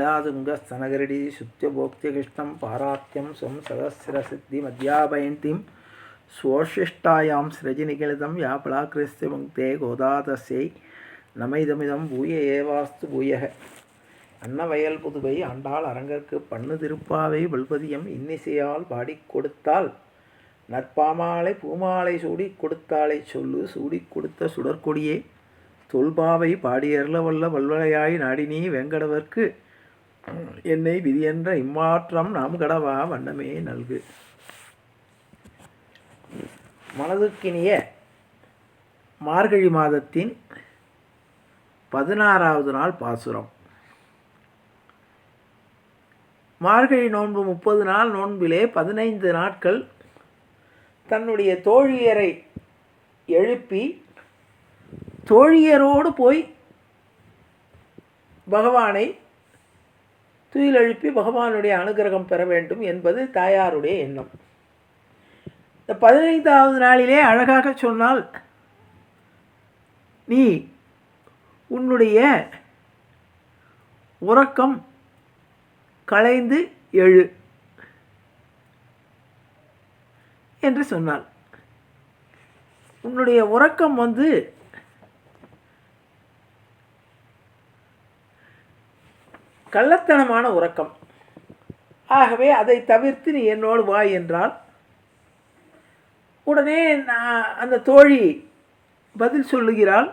நீலாதுங்கஸ்தனகரடி சுத்தியபோக்தியகிருஷ்ணம் பாராத்தியம் ஸ்வம் சகசிரசித்தி மத்யாபயந்திம் ஸ்வோஷிஷ்டாயாம் ஸ்ரஜினிகளிதம் யா பலாக்கிருஸ்ய முக்தே நமைதமிதம் பூய ஏவாஸ்து பூயக. அன்னவயல் புதுவை ஆண்டாள் அரங்கற்கு பண்ணு திருப்பாவை வல்பதியம் இன்னிசையால் பாடிக் கொடுத்தால் நற்பாமாலை பூமாலை சூடி கொடுத்தாளை சொல்லு சூடி கொடுத்த சுடற்கொடியே. தொல்பாவை பாடியர்ல வல்வலையாய் நாடினி வெங்கடவர்க்கு என்னை விதியென்ற இம்மாற்றம் நாம் கடவா வண்ணமே நல்கு. மனதுக்கினிய மார்கழி மாதத்தின் பதினாறாவது நாள் பாசுரம். மார்கழி நோன்பு முப்பது நாள் நோன்பிலே பதினைந்து நாட்கள் தன்னுடைய தோழியரை எழுப்பி தோழியரோடு போய் பகவானை துயிலெழுப்பி பகவானுடைய அனுகிரகம் பெற வேண்டும் என்பது தாயாருடைய எண்ணம். இந்த பதினைந்தாவது நாளிலே அழகாக சொன்னால் நீ உன்னுடைய உறக்கம் களைந்து எழு என்று சொன்னாள். உன்னுடைய உறக்கம் வந்து கள்ளத்தனமான உறக்கம். ஆகவே அதை தவிர்த்து நீ என்னோடு வா என்றால் உடனே நான் அந்த தோழி பதில் சொல்லுகிறாள்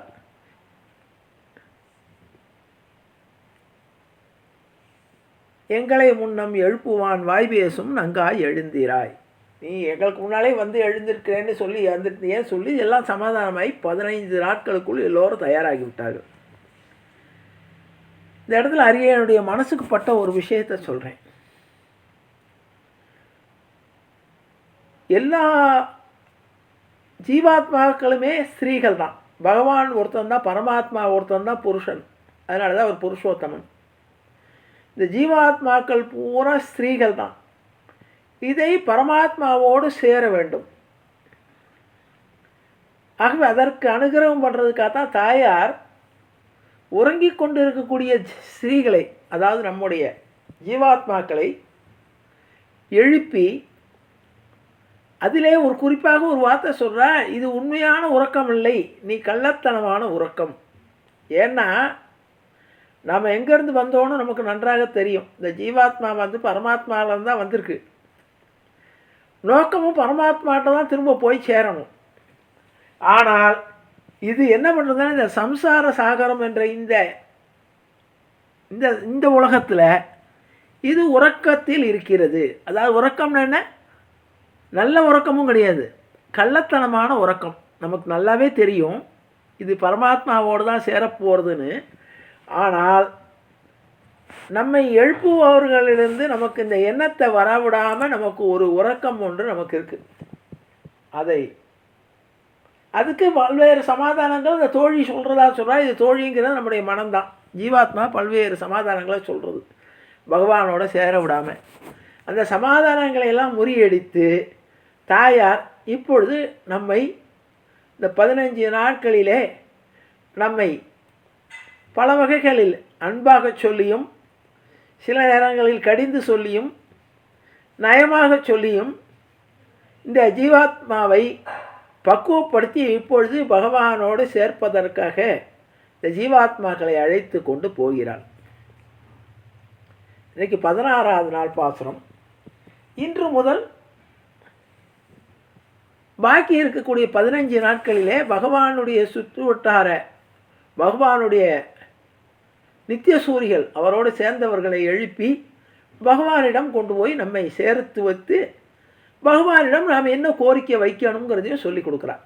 எங்களை முன்னம் எழுப்புவான் வாய் பேசும் நங்காய் எழுந்திராய். நீ எங்களுக்கு முன்னாலே வந்து எழுந்திருக்கிறேன்னு சொல்லி எழுந்திருந்தேன் சொல்லி எல்லாம் சமாதானமாகி பதினைந்து நாட்களுக்குள் எல்லோரும் தயாராகிவிட்டார்கள். இந்த இடத்துல அரியனுடைய மனசுக்கு பட்ட ஒரு விஷயத்தை சொல்கிறேன் எல்லா ஜீவாத்மாக்களுமே ஸ்திரீகள் தான். பகவான் ஒருத்தன் தான் பரமாத்மா ஒருத்தன் தான் புருஷன். அதனால தான் அவர் புருஷோத்தமன். இந்த ஜீவாத்மாக்கள் பூரா ஸ்திரீகள் தான். இதை பரமாத்மாவோடு சேர வேண்டும். ஆகவே அதற்கு அனுகிரகம் பண்ணுறதுக்காக தான் தாயார் உறங்கிக் கொண்டு இருக்கக்கூடிய ஸ்திரீகளை அதாவது நம்முடைய ஜீவாத்மாக்களை எழுப்பி அதிலே ஒரு குறிப்பாக ஒரு வார்த்தை சொல்கிறா இது உண்மையான உறக்கம் இல்லை நீ கள்ளத்தனமான உறக்கம். ஏன்னா நாம் எங்கேருந்து வந்தோன்னு நமக்கு நன்றாக தெரியும் இந்த ஜீவாத்மா வந்து பரமாத்மாவிலேருந்து தான் வந்திருக்கு. நோக்கமும் பரமாத்மாட்ட தான் திரும்ப போய் சேரணும். ஆனால் இது என்ன பண்ணுறதுன்னா இந்த சம்சார சாகரம் என்ற இந்த இந்த இந்த உலகத்தில் இது உறக்கத்தில் இருக்கிறது. அதாவது உறக்கம்னா என்ன? நல்ல உறக்கமும் கிடையாது. கள்ளத்தனமான உறக்கம். நமக்கு நல்லாவே தெரியும். இது பரமாத்மாவோடு தான் சேரப்போகிறதுன்னு ஆனால் நம்மை எழுப்புபவர்களிலிருந்து நமக்கு இந்த எண்ணத்தை வரவிடாமல் நமக்கு ஒரு உறக்கம் ஒன்று நமக்கு இருக்குது அதை அதுக்கு பல்வேறு சமாதானங்கள் இந்த தோழி சொல்கிறதா சொல்கிறா இது தோழிங்கிறது நம்முடைய மனம்தான். ஜீவாத்மா பல்வேறு சமாதானங்களை சொல்கிறது பகவானோட சேர விடாமல் அந்த சமாதானங்களை எல்லாம் முறியடித்து தாயார் இப்பொழுது நம்மை இந்த பதினஞ்சு நாட்களிலே நம்மை பல வகைகளில் அன்பாக சொல்லியும் சில நேரங்களில் கடிந்து சொல்லியும் நயமாக சொல்லியும் இந்த ஜீவாத்மாவை பக்குவப்படுத்தி இப்பொழுது பகவானோடு சேர்ப்பதற்காக இந்த ஜீவாத்மாக்களை அழைத்து கொண்டு போகிறாள். இன்றைக்கு பதினாறாவது நாள் பாசுரம். இன்று முதல் பாக்கி இருக்கக்கூடிய பதினஞ்சு நாட்களிலே பகவானுடைய சுற்று வட்டார பகவானுடைய நித்திய சூரிகள் அவரோடு சேர்ந்தவர்களை எழுப்பி பகவானிடம் கொண்டு போய் நம்மை சேர்த்து வைத்து பகவானிடம் நாம் என்ன கோரிக்கை வைக்கணுங்கிறதையும் சொல்லி கொடுக்குறார்.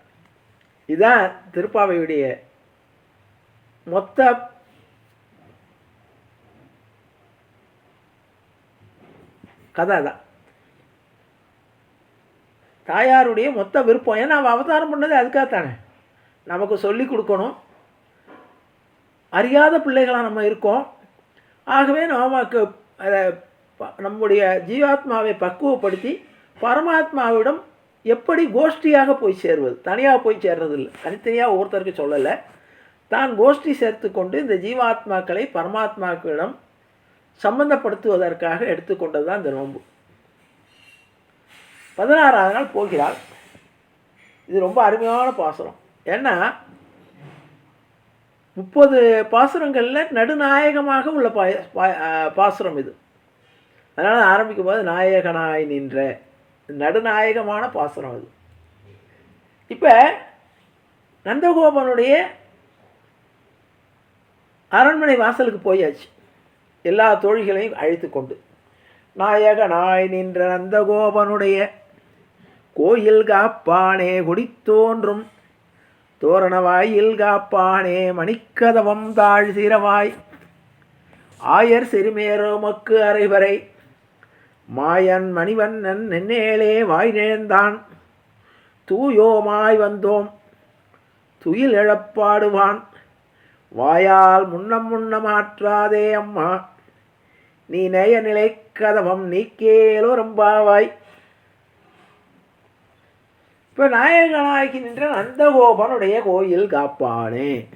இதுதான் திருப்பாவையுடைய மொத்த கதை தான். தாயாருடைய மொத்த விருப்பம். ஏன்னா அவள் அவதாரம் பண்ணது அதுக்காகத்தானே. நமக்கு சொல்லி கொடுக்கணும். அறியாத பிள்ளைகளாக நம்ம இருக்கோம். ஆகவே நமக்கு நம்முடைய ஜீவாத்மாவை பக்குவப்படுத்தி பரமாத்மாவிடம் எப்படி கோஷ்டியாக போய் சேருவது? தனியாக போய் சேர்றதில்லை. தனித்தனியாக ஒவ்வொருத்தருக்கு சொல்லலை. தான் கோஷ்டி சேர்த்து கொண்டு இந்த ஜீவாத்மாக்களை பரமாத்மாக்களிடம் சம்பந்தப்படுத்துவதற்காக எடுத்துக்கொண்டது தான் இந்த நோன்பு. பதினாறாவது நாள் போகிறாள். இது ரொம்ப அருமையான பாசுரம். ஏன்னா முப்பது பாசுரங்களில் நடுநாயகமாக உள்ள பா பா- பாசுரம் இது. அதனால் ஆரம்பிக்கும் போது நாயகனாய் நின்ற நடுநாயகமான பாசுரம் அது. இப்போ நந்தகோபனுடைய அரண்மனை வாசலுக்கு போயாச்சு. எல்லா தோழிகளையும் அழைத்து கொண்டு. நாயகனாய் நின்ற நந்தகோபனுடைய கோயில் காப்பானே குடித்தோன்றும். தோரணவாயில் காப்பானே மணிக்கதவம் தாழ் சீரவாய். ஆயர் சிறுமேரோமக்கு அரைவரை மாயன் மணிவண்ணன் நென்னேளே வாய் நேர்ந்தான். தூயோமாய் வந்தோம். துயில் எழப்பாடுவான். வாயால் முன்னம் முன்னமாற்றாதே அம்மா. நீ நேய நிலை கதவம் நீக்கேலோ ரொம்பாவாய். இப்போ நாயகனாகி நின்ற நந்தகோபனுடைய கோயில் காப்பானே.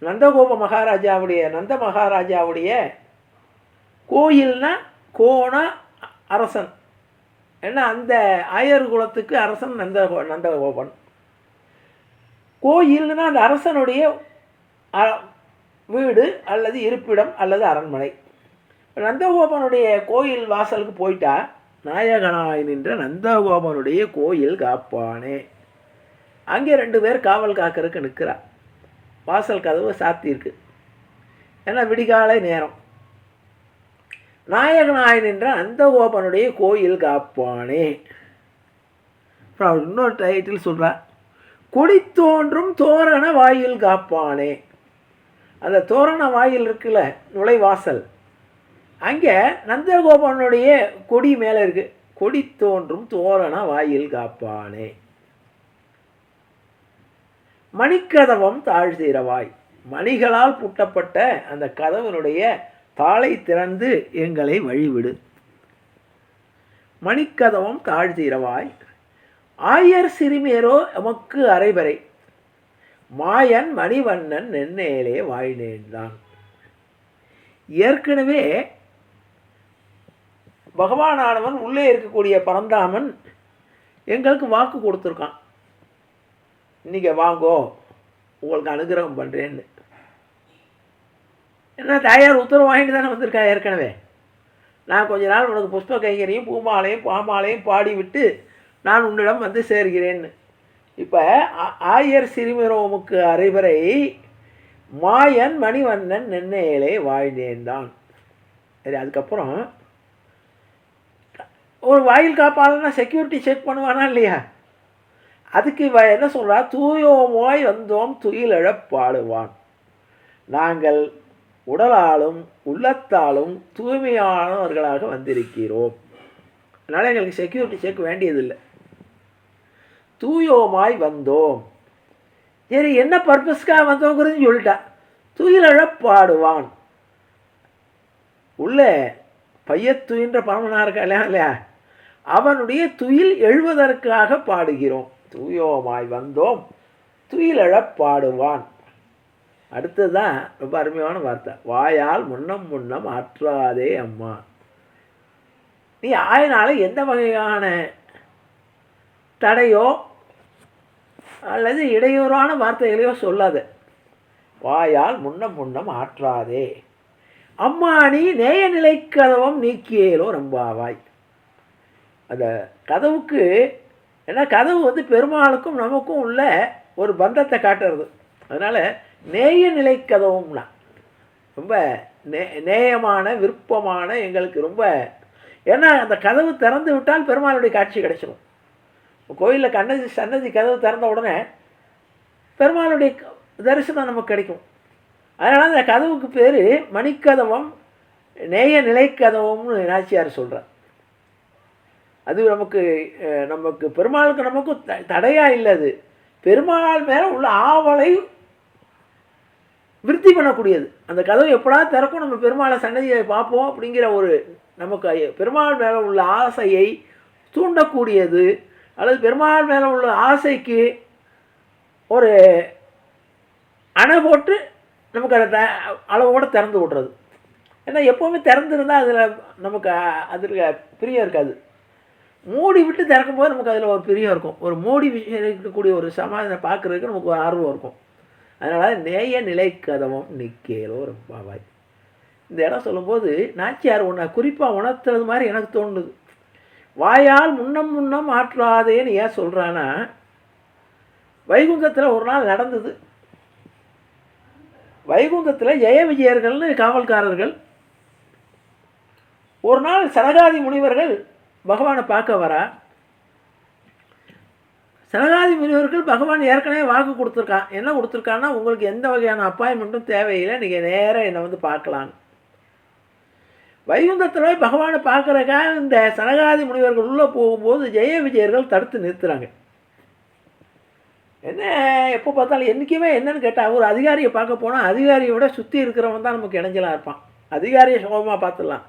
நந்தகோப மகாராஜாவுடைய நந்த மகாராஜாவுடைய கோயில்னா கோனா அரசன். ஏன்னா அந்த ஆயர் குலத்துக்கு அரசன் நந்த நந்தகோபன் கோயில்னா அந்த அரசனுடைய வீடு அல்லது இருப்பிடம் அல்லது அரண்மனை. நந்தகோபனுடைய கோயில் வாசலுக்கு போயிட்டா நாயகனாய் நின்ற நந்தகோபனுடைய கோயில் காப்பானே. அங்கே ரெண்டு பேர் காவல் காக்கறதுக்கு நிற்கிறா வாசல் கதவு சாத்தியிருக்கு. ஏன்னா விடிகாலை நேரம். நாயகனாய் நின்ற நந்தகோபனுடைய கோயில் காப்பானே. அப்புறம் அவர் இன்னொரு டைட்டில் சொல்கிறார் கொடி தோன்றும் தோரண வாயில் காப்பானே. அந்த தோரண வாயில் இருக்குல்ல நுழைவாசல். அங்கே நந்தகோபனுடைய கொடி மேலே இருக்கு கொடி தோன்றும் தோரண வாயில் காப்பானே. மணிக்கதவம் தாழ்தீரவாய் மணிகளால் பூட்டப்பட்ட அந்த கதவனுடைய தாளை திறந்து எங்களை வழிவிடு. மணிக்கதவம் தாழ்த்தீரவாய் ஆயர் சிறுமியரோ எமக்கு அரைபறை. மாயன் மணிவண்ணன் நென்னேலே வாழ்நேர்ந்தான் ஏற்கனவே பகவானானவன் உள்ளே இருக்கக்கூடிய பரந்தாமன் எங்களுக்கு வாக்கு கொடுத்துருக்கான். இன்னைக்கு வாங்கோ உங்களுக்கு அனுகிரகம் பண்ணுறேன்னு என்ன தாயார் உத்தரவு வாங்கிட்டு தானே வந்திருக்கா ஏற்கனவே. நான் கொஞ்ச நாள் உனக்கு புஷ்ப கைகரையும் பூமாலையும் பாமாலையும் பாடி விட்டு நான் உன்னிடம் வந்து சேர்கிறேன்னு. இப்போ ஆயர் சிறுமிரோமுக்கு அறிவரை மாயன் மணிவண்ணன் நென்னையிலே வாழ்ந்தேன்தான் சரி அதுக்கப்புறம் ஒரு வாயில் காப்பாளனா செக்யூரிட்டி செக் பண்ணுவானா இல்லையா? அதுக்கு இவ என்ன சொல்கிறா தூயோமோய் வந்தோம் துயிலழப் பாடுவான். நாங்கள் உடலாலும் உள்ளத்தாலும் தூய்மையானவர்களாக வந்திருக்கிறோம். அதனால் எங்களுக்கு செக்யூரிட்டி செக் வேண்டியதில்லை. தூயோமாய் வந்தோம். சரி என்ன பர்பஸ்க்காக வந்தோங்கிறது சொல்லிட்டா. துயிலழப் பாடுவான் உள்ள பையத்துயின்ற பரமனா இருக்கா இல்லையா இல்லையா? அவனுடைய துயில் எழுவதற்காக பாடுகிறோம். தூயோமாய் வந்தோம். துயிலழப் பாடுவான் அடுத்ததுதான் ரொம்ப அருமையான வார்த்தை. வாயால் முன்னம் முன்னம் ஆற்றாதே அம்மா. நீ ஆயினால எந்த வகையான தடையோ அல்லது இடையூறான வார்த்தைகளையோ சொல்லாத. வாயால் முன்னம் முன்னம் ஆற்றாதே. அம்மா நீ நேய நிலை கதவம் நீக்கியேலோ நம்பாவாய். அந்த கதவுக்கு ஏன்னா கதவு வந்து பெருமாளுக்கும் நமக்கும் உள்ள ஒரு பந்தத்தை காட்டுறது. அதனால் நேய நிலை கதவும்னா ரொம்ப நே நேயமான விருப்பமான எங்களுக்கு ரொம்ப ஏன்னா அந்த கதவு திறந்து விட்டால் பெருமாளுடைய காட்சி கிடைச்சிடும் கோயிலில் கண்ணதி சன்னதி கதவு திறந்த உடனே பெருமாளுடைய தரிசனம் நமக்கு கிடைக்கும். அதனால் அந்த கதவுக்கு பேர் மணிக்கதவம் நேய நிலைக்கதவம்னு நாச்சியார் சொல்கிறார் அது நமக்கு நமக்கு பெருமாளுக்கு நமக்கும் த தடையாக இல்லை அது. பெருமாள் மேலே உள்ள ஆவலை விருத்தி பண்ணக்கூடியது. அந்த கதவு எப்படா திறக்கும்? நம்ம பெருமாளை சன்னதியை பார்ப்போம் அப்படிங்கிற ஒரு நமக்கு பெருமாள் மேலே உள்ள ஆசையை தூண்டக்கூடியது அல்லது பெருமாள் மேலே உள்ள ஆசைக்கு ஒரு அணை போட்டு நமக்கு அதை த அளவோடு திறந்து விடுறது. ஏன்னா எப்போவுமே திறந்துருந்தால் அதில் நமக்கு அதில் பிரியம் இருக்காது. மூடி விட்டு திறக்கும்போது நமக்கு அதில் ஒரு பிரியம் இருக்கும். ஒரு மூடி விஷயம் இருக்கக்கூடிய ஒரு சமாதானம் பார்க்குறதுக்கு நமக்கு ஒரு ஆர்வம் இருக்கும். அதனால் நேய நிலை கதவம் நிக்கேலோ ரப்பாவாய். இந்த இடம் சொல்லும்போது நாச்சியார் உன்னை குறிப்பாக உணர்த்துறது மாதிரி எனக்கு தோணுது. வாயால் முன்னம் முன்னம் ஆற்றாதேன்னு ஏன் சொல்கிறான்னா வைகுந்தத்தில் ஒரு நாள் நடந்தது. வைகுந்தத்தில் ஜெய விஜயர்கள்னு காவல்காரர்கள் ஒரு நாள் சனகாதி முனிவர்கள் பகவானை பார்க்க வரா. சனகாதி முனிவர்கள் பகவான் ஏற்கனவே வாக்கு கொடுத்துருக்கான் என்ன கொடுத்துருக்கான்னா உங்களுக்கு எந்த வகையான அப்பாயின்மெண்ட்டும் தேவையில்லை நீங்கள் நேராக என்னை வந்து பார்க்கலாம். வைகுந்தத்தில் பகவானை பார்க்குறக்காக இந்த சனகாதி முனிவர்கள் உள்ளே போகும்போது ஜெய விஜயர்கள் தடுத்து நிறுத்துகிறாங்க என்ன எப்போ பார்த்தாலும் என்றைக்குமே என்னன்னு கேட்டால் ஒரு அதிகாரியை பார்க்க போனால் அதிகாரியை விட சுற்றி இருக்கிறவன் தான் நமக்கு இணைஞ்சலாக இருப்பான். அதிகாரியை சுகமாக பார்த்துடலாம்.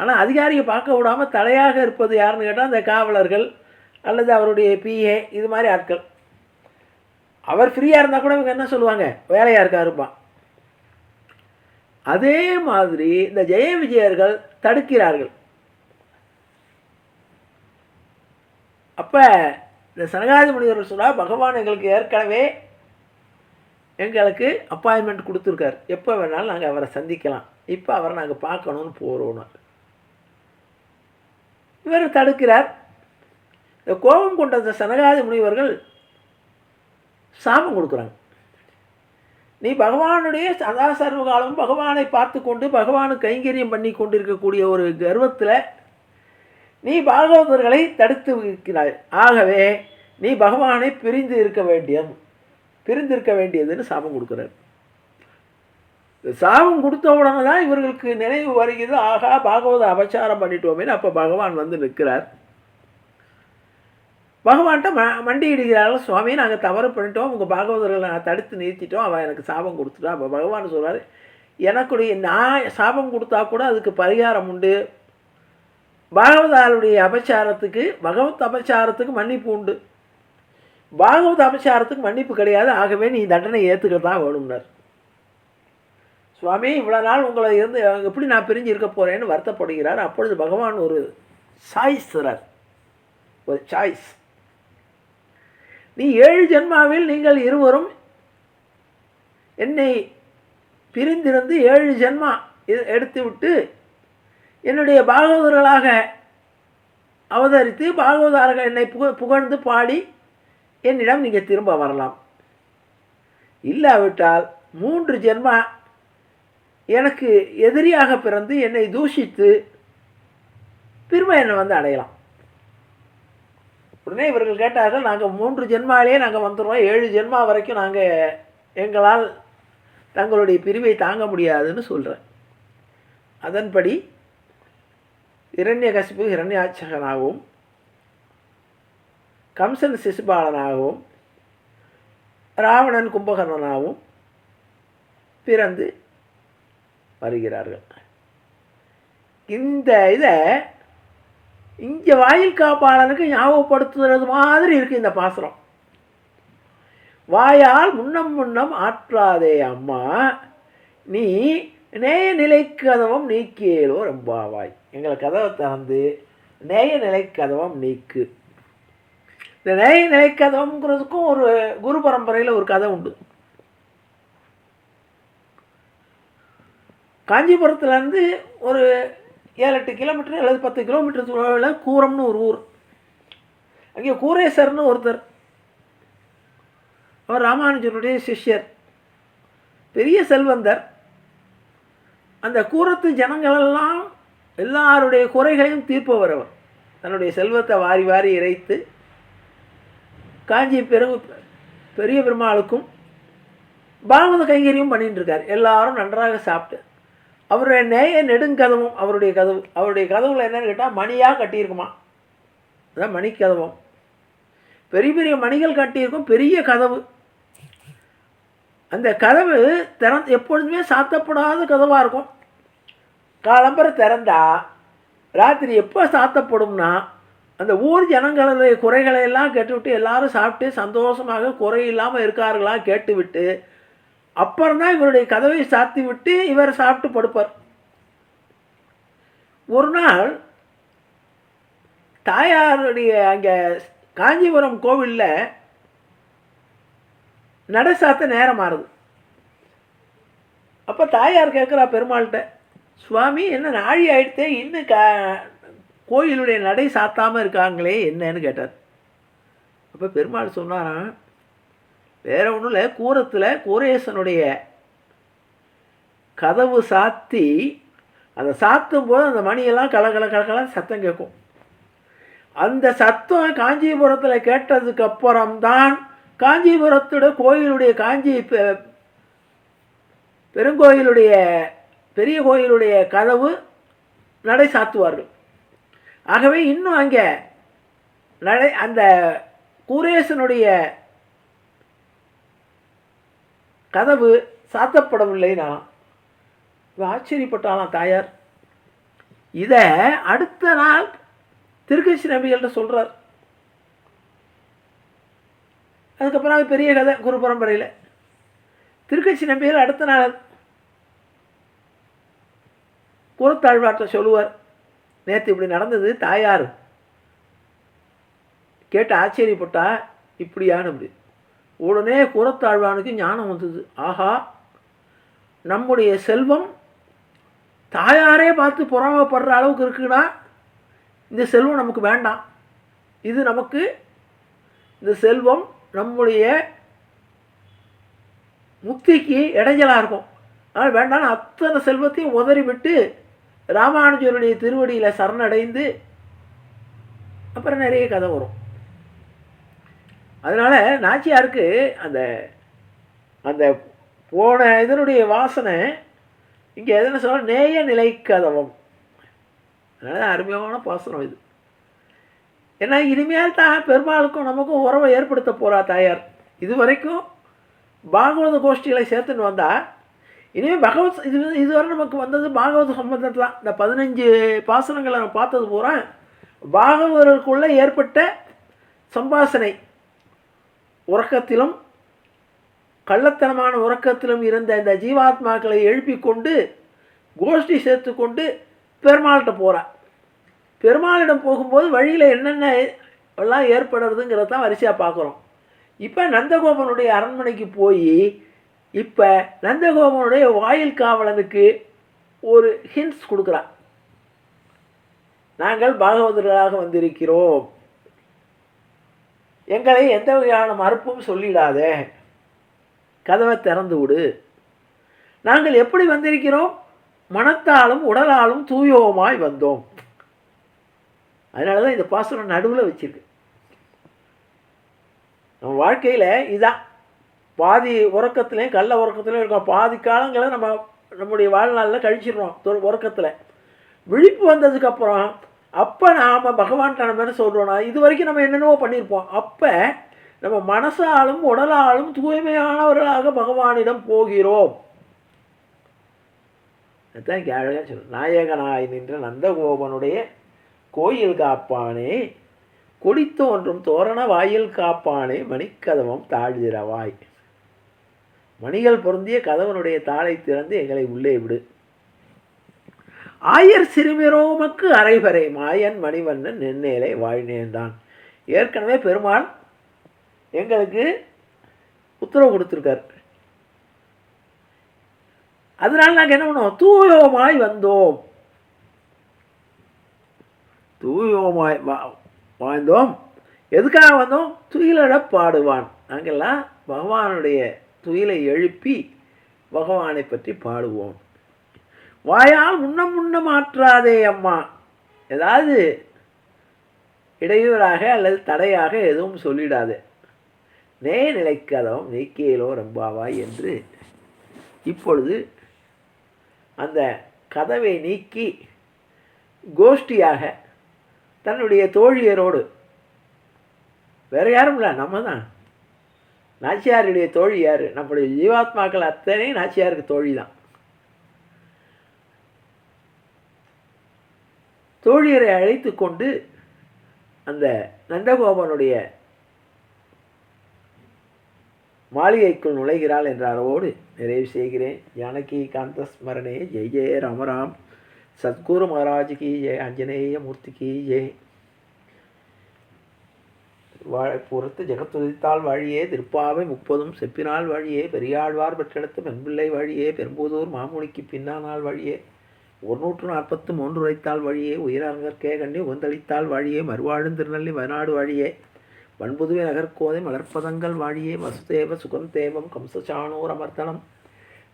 ஆனால் அதிகாரியை பார்க்க விடாமல் தலையாக இருப்பது யாருன்னு கேட்டால் அந்த காவலர்கள் அல்லது அவருடைய பிஏ இது மாதிரி ஆட்கள். அவர் ஃப்ரீயாக இருந்தால் கூட இவங்க என்ன சொல்லுவாங்க? வேலையாக இருக்கா இருப்பான் அதே மாதிரி இந்த ஜெய விஜயர்கள் தடுக்கிறார்கள். அப்போ இந்த சனகாதி முனிவர் சொன்னால் பகவான் எங்களுக்கு ஏற்கனவே எங்களுக்கு அப்பாயின்மெண்ட் கொடுத்துருக்கார். எப்போ வேணாலும் நாங்கள் அவரை சந்திக்கலாம். இப்போ அவரை நாங்கள் பார்க்கணுன்னு போகிறோம் இவர் தடுக்கிறார். இந்த கோபம் கொண்ட இந்த சனகாதி முனிவர்கள் சாபம் கொடுக்குறாங்க. நீ பகவானுடைய சதா சர்வ காலமும் பகவானை பார்த்து கொண்டு பகவானுக்கு கைங்கரியம் பண்ணி கொண்டிருக்கக்கூடிய ஒரு கர்வத்தில் நீ பாகவதர்களை தடுத்து இருக்கிறாய் ஆகவே நீ பகவானை பிரிந்து இருக்க வேண்டியது பிரிந்து இருக்க வேண்டியதுன்னு சாபம் கொடுக்குறார். இந்த சாபம் கொடுத்த உடனே தான் இவர்களுக்கு நினைவு வருகிறது. ஆகா பாகவத அபச்சாரம் பண்ணிட்டோமேனு அப்போ பகவான் வந்து நிற்கிறார். பகவான்கிட்ட ம மண்டி இடுகிறார்கள் சுவாமி நாங்கள் தவறு பண்ணிட்டோம். உங்கள் பாகவதர்களை நான் தடுத்து நிறுத்திட்டோம். அவள் எனக்கு சாபம் கொடுத்துட்டா. அப்போ பகவான் சொல்கிறார் எனக்குடைய நான் சாபம் கொடுத்தா கூட அதுக்கு பரிகாரம் உண்டு. பாகவதாருடைய அபச்சாரத்துக்கு பகவத் அபச்சாரத்துக்கு மன்னிப்பு உண்டு. பாகவத அபச்சாரத்துக்கு மன்னிப்பு கிடையாது. ஆகவே நீ தண்டனை ஏற்றுக்கிட்டு தான் வேணும்னார். சுவாமி இவ்வளோ நாள் உங்களை இருந்து எப்படி நான் பிரிஞ்சு இருக்க போகிறேன்னு வருத்தப்படுகிறார். அப்பொழுது பகவான் ஒரு சாய்ஸ் தரார் ஒரு சாய்ஸ். நீ ஏழு ஜென்மாவில் நீங்கள் இருவரும் என்னை பிரிந்திருந்து ஏழு ஜென்மா எ- என்னுடைய பாகவதர்களாக அவதரித்து பாகவதார்கள் என்னை புக புகழ்ந்து பாடி என்னிடம் நீங்கள் திரும்ப வரலாம். இல்லாவிட்டால் மூன்று ஜென்மா எனக்கு எதிரியாக பிறந்து என்னை தூஷித்து திரும்ப என்னை வந்து அடையலாம். உடனே இவர்கள் கேட்டார்கள் நாங்கள் மூன்று ஜென்மாவிலேயே நாங்கள் வந்துடுறோம் ஏழு ஜென்மா வரைக்கும் நாங்கள் எங்களால் தங்களுடைய பிரிவை தாங்க முடியாதுன்னு சொல்கிறேன் அதன்படி இரண்யகசிப்பு இரண்யாட்சகனாகவும் கம்சன் சிசுபாலனாகவும் ராவணன் கும்பகர்ணனாகவும் பிறந்து வருகிறார்கள். இந்த இதை இங்கே வாயில் காப்பாளனுக்கு ஞாபகப்படுத்துறது மாதிரி இருக்குது இந்த பாசுரம். வாயால் முன்னம் முன்னம் ஆற்றாதே அம்மா நீ நேய நிலை கதவம் நீக்கியேலோ ரொம்பாவாய். எங்களை கதவை திறந்து நேய நிலை கதவம் நீக்கு. இந்த நேய நிலை கதவம்ங்கிறதுக்கும் ஒரு குரு பரம்பரையில் ஒரு கதை உண்டு. காஞ்சிபுரத்துலேருந்து ஒரு ஏழு எட்டு கிலோமீட்டர் அல்லது பத்து கிலோமீட்டர் தொலைவில் கூரம்னு ஒரு ஊர். அங்கே கூரேசர்னு ஒருத்தர். அவர் ராமானுஜருடைய சிஷ்யர். பெரிய செல்வந்தர். அந்த கூரத்து ஜனங்களெல்லாம் எல்லாருடைய குறைகளையும் தீர்ப்பவர் அவர். தன்னுடைய செல்வத்தை வாரி வாரி இறைத்து காஞ்சி பெரு பெரிய பெருமாளுக்கும் பாகவத கைங்கரியும் பண்ணிட்டு இருக்கார். எல்லாரும் நன்றாக சாப்பிட்டு. அவருடைய நேய நெடுங்கதவும் அவருடைய கதவு அவருடைய கதவுல என்னன்னு கேட்டால் மணியாக கட்டியிருக்குமா? அதான் மணி கதவம். பெரிய பெரிய மணிகள் கட்டியிருக்கும் பெரிய கதவு. அந்த கதவு திறந்து எப்பொழுதுமே சாத்தப்படாத கதவாக இருக்கும். காலம்பரை திறந்தா ராத்திரி எப்போ சாத்தப்படும்னா அந்த ஊர் ஜனங்களுடைய குறைகளை எல்லாம் கேட்டுவிட்டு எல்லாரும் சாப்பிட்டு சந்தோஷமாக குறை இல்லாமல் இருக்கார்களா கேட்டுவிட்டு அப்புறம்தான் இவருடைய கதவை சாத்தி விட்டு இவர் சாப்பிட்டு படுப்பார். ஒரு நாள் தாயாருடைய அங்கே காஞ்சிபுரம் கோவிலில் நடை சாத்த நேரம் மாறுது. அப்போ தாயார் கேட்குறா பெருமாள்கிட்ட சுவாமி என்ன நாழி ஆயிடுத்தே இன்னும் கா கோயிலுடைய நடை சாத்தாமல் இருக்காங்களே என்னன்னு கேட்டார். அப்போ பெருமாள் சொன்னாரான் வேற ஒன்றும் இல்லை கூரத்தில் கூரேசனுடைய கதவு சாத்தி அதை சாத்தும் போது அந்த மணியெல்லாம் கலகல கலகல சத்தம் கேட்கும். அந்த சத்தம் காஞ்சிபுரத்தில் கேட்டதுக்கு அப்புறம்தான் காஞ்சிபுரத்தோட கோயிலுடைய காஞ்சி பெ- பெருங்கோயிலுடைய பெரிய கோயிலுடைய கதவு நடை சாத்துவார்கள். ஆகவே இன்னும் அங்கே நடை அந்த கூரேசனுடைய கதவு சாத்தப்படவில்லைனாலாம் நான் ஆச்சரியப்பட்டாலாம் தாயார் இதை அடுத்த நாள் திருக்கட்சி நபிகள்கிட்ட சொல்கிறார் அதுக்கப்புறம் அது பெரிய கதை குரு பரம்பரையில். திருக்கட்சி நம்பிகள் அடுத்த நாள் குரத்தாழ்வார்ட்ட சொல்லுவார் நேற்று இப்படி நடந்தது தாயார். கேட்டு ஆச்சரியப்பட்டா இப்படியான்னு அப்படி உடனே குரத்தாழ்வானுக்கு ஞானம் வந்தது. ஆஹா நம்முடைய செல்வம் தாயாரே பார்த்து புறாமப்படுற அளவுக்கு இருக்குன்னா இந்த செல்வம் நமக்கு வேண்டாம். இது நமக்கு இந்த செல்வம் நம்முடைய முக்திக்கு இடைஞ்சலாக இருக்கும். அதனால் வேண்டாம் அத்தனை செல்வத்தையும் உதறி விட்டு ராமானுஜருடைய திருவடியில் சரணடைந்து அப்புறம் நிறைய கதை வரும். அதனால் நாச்சியாருக்கு அந்த அந்த போன இதனுடைய வாசனை இங்கே எதுன்னு சொல்ல நேய நிலை கதவம். அதனால அருமையான பாசனம் இது. ஏன்னா இனிமேல் தான் பெருமாளுக்கும் நமக்கும் உறவை ஏற்படுத்த போகிறா தாயார். இது வரைக்கும் பாகவத கோஷ்டிகளை சேர்த்துன்னு வந்தால் இனிமேல் பகவத் இது இதுவரை நமக்கு வந்தது பாகவத சம்பந்தத்தில் தான். இந்த பதினஞ்சு பாசனங்களை நம்ம பார்த்தது பூரா பாகவதர்களுக்குள்ளே ஏற்பட்ட சம்பாசனை. உறக்கத்திலும் கள்ளத்தனமான உறக்கத்திலும் இருந்த இந்த ஜீவாத்மாக்களை எழுப்பி கொண்டு கோஷ்டி சேர்த்து கொண்டு பெருமாள்கிட்ட போகிறா பெருமாளிடம் போகும்போது வழியில் என்னென்ன எல்லாம் ஏற்படுறதுங்கிறத தான் வரிசையாக பார்க்குறோம். இப்போ நந்தகோபனுடைய அரண்மனைக்கு போய் இப்போ நந்தகோபனுடைய வாயில் காவலனுக்கு ஒரு ஹிண்ட்ஸ் கொடுக்குறா நாங்கள் பாகவதர்களாக வந்திருக்கிறோம். எங்களை எந்த வகையான மறுப்பும் சொல்லிடாதே. கதவை திறந்து விடு. நாங்கள் எப்படி வந்திருக்கிறோம்? மனத்தாலும் உடலாலும் தூயோமாய் வந்தோம். அதனால தான் இந்த பாசுரம் நடுவில் வச்சிருக்கு. நம்ம வாழ்க்கையில் இதான். பாதி உறக்கத்துலேயும் கள்ள உறக்கத்துலேயும் இருக்கோம். பாதி காலங்களை நம்ம நம்முடைய வாழ்நாளில் கழிச்சிடுறோம். தொ- உறக்கத்தில். விழிப்பு வந்ததுக்கப்புறம் அப்போ நாம் பகவான்கிட்ட நம்ம என்ன சொல்கிறோன்னா இது வரைக்கும் நம்ம என்னென்னவோ பண்ணியிருப்போம். அப்போ நம்ம மனசாலும் உடலாலும் தூய்மையானவர்களாக பகவானிடம் போகிறோம். அதுதான் இங்கே அழகாக சொல்லு நாயகனாய் நின்ற நந்தகோபனுடைய கோயில் காப்பானே கொடித்தோன்றும் தோரண வாயில் காப்பானே மணிக்கதவம் தாழ்கிறவாய் மணிகள் பொருந்திய கதவனுடைய தாளை திறந்து எங்களை உள்ளே விடு. ஆயர் சிறுமிரோமக்கு அரைபறை மாயன் மணிவண்ணன் நென்னேலை வாழ்நேர்ந்தான். ஏற்கனவே பெருமாள் எங்களுக்கு உத்தரவு கொடுத்துருக்கார். அதனால நாங்கள் என்ன பண்ணோம்? தூயோமாய் வந்தோம். தூயோமாய் வா- வாழ்ந்தோம். எதுக்காக வந்தோம்? துயிலட பாடுவான். நாங்கள்லாம் பகவானுடைய துயிலை எழுப்பி பகவானை பற்றி பாடுவோம். வாயால் முன்னம் முன்ன மாற்றாதே அம்மா. ஏதாவது இடையூறாக அல்லது தடையாக எதுவும் சொல்லிடாது. நே நிலைக்கதவும் நீக்கியலோ ரம்பாவாய் என்று இப்பொழுது அந்த கதவை நீக்கி கோஷ்டியாக தன்னுடைய தோழியரோடு வேறு யாரும் இல்லை நம்ம தான் நாச்சியாருடைய தோழி யார்? நம்முடைய ஜீவாத்மாக்கள் அத்தனை நாச்சியாருக்கு தோழி தான் தோழியரை அழைத்து கொண்டு அந்த நந்தகோபனுடைய மாளிகைக்குள் நுழைகிறாள் என்ற அளவோடு நிறைவு செய்கிறேன். ஜானகி காந்த ஸ்மரணே ஜெய் ஜெய ராமராம். சத்குரு மகாராஜ் கி ஜெய் ஆஞ்சநேய மூர்த்தி கி ஜெய். வாழ புறத்து ஜெகத்துதித்தால் வழியே திருப்பாவை முப்பதும் செப்பினால் வழியே பெரியாழ்வார் பெற்றெடுத்து பெண்பிள்ளை வழியே பெரும்புதூர் மாமூலிக்கு பின்னானால் வழியே. ஒரு நூற்று நாற்பத்து மூன்று உரைத்தால் வழியே உயிரங்கற்கே கண்டி உகந்தளித்தால் வழியே மறுவாழும் திருநெல்லி வயநாடு வழியே வன்புதுவை நகர்கோதை மலர்ப்பதங்கள் வாழியே வசுதேவ சுகம் தேவம் கம்சசாணூர் அமர்த்தனம்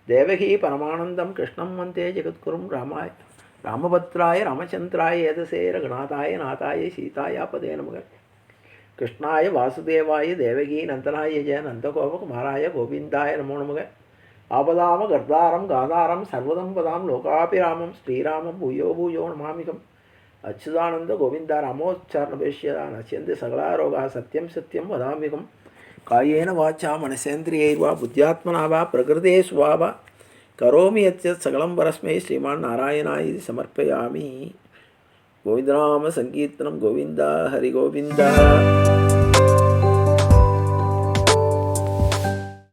தேவகி பரமானந்தம் கிருஷ்ணம் வந்தே ஜெகத்குரும் ராமாய் ராமபத்ராய ராமச்சந்திராய ஏதசே ரகுநாதாய நாதாய சீதாயா பதே நமகர் கிருஷ்ணாய வாசுதேவாய தேவகி நந்தனாய ஜெய நந்தகோபகுமாராய கோவிந்தாய நமோ நமகர் ஆபதாம கர்தாரம் காதாரம் சர்வதம் பதாம் லோகாபிராமம் ஸ்ரீராமம் பூயோ பூயோ நமாமிகம். அச்சுதானந்த கோவிந்தா ராமோச்சாரணபேஷ்யதா நசியந்து சகலாரோகா சத்தியம் சத்தியம் வதாமிகம். காயேன வாச்சா மனசேந்திரியைர்வா புத்தியாத்மனாவா பிரகிருதேஸ்வாவா கரோமி யத்யத் சகலம் பரஸ்மை ஸ்ரீமான் நாராயணாய் சமர்ப்பயாமி. கோவிந்தராம சங்கீர்த்தனம் கோவிந்தா ஹரி கோவிந்தா.